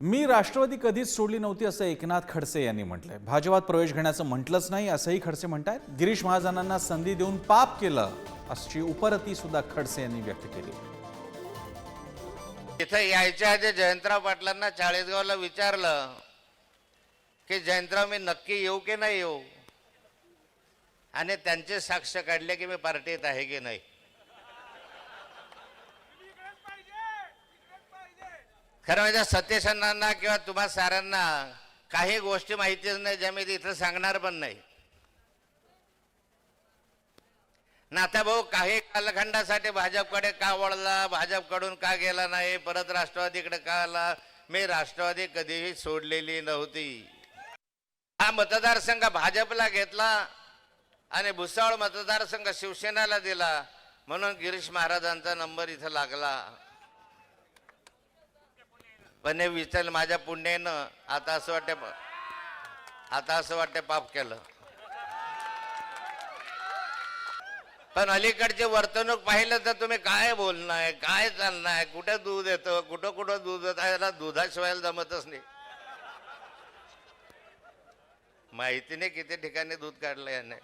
मी राष्ट्रवादी कधीच सोडली नव्हती असं एकनाथ खडसे यांनी म्हटलंय. भाजपात प्रवेश घेण्याचं म्हटलंच नाही असंही खडसे म्हणतायत. गिरीश महाजनांना संधी देऊन पाप केलं अशी उपरती सुद्धा खडसे यांनी व्यक्त केली. इथं यायच्या आधी जयंतराव पाटलांना चाळीसगावला विचारलं की जयंतराव मी नक्की येऊ की नाही येऊ? आणि त्यांचे साक्ष काढले की मी पार्टीत आहे की नाही? खरं म्हणजे सतीश अण्णांना किंवा तुम्हा साऱ्यांना काही गोष्टी माहितीच नाही ज्या मी इथं सांगणार पण नाही. नाता भाऊ काही कालखंडासाठी भाजपकडे का वळला भाजपकडून का गेला नाही परत राष्ट्रवादीकडे का आला? मी राष्ट्रवादी कधीही सोडलेली नव्हती. हा मतदारसंघ भाजपला घेतला आणि भुसावळ मतदारसंघ शिवसेनेला दिला. म्हणून गिरीश महाराजांचा नंबर इथं लागला. पण हे विचार माझ्या पुण्यानं आता असं वाटते आता असं वाटते पाप केलं. पण अलीकडचे वर्तणूक पाहिलं तर तुम्ही काय बोलणार? काय चालणार? कुठे दूध येतं? कुठं कुठं दूध येतं? याला दुधाशिवाय जमतच नाही. माहिती नाही किती ठिकाणी दूध काढलं याने.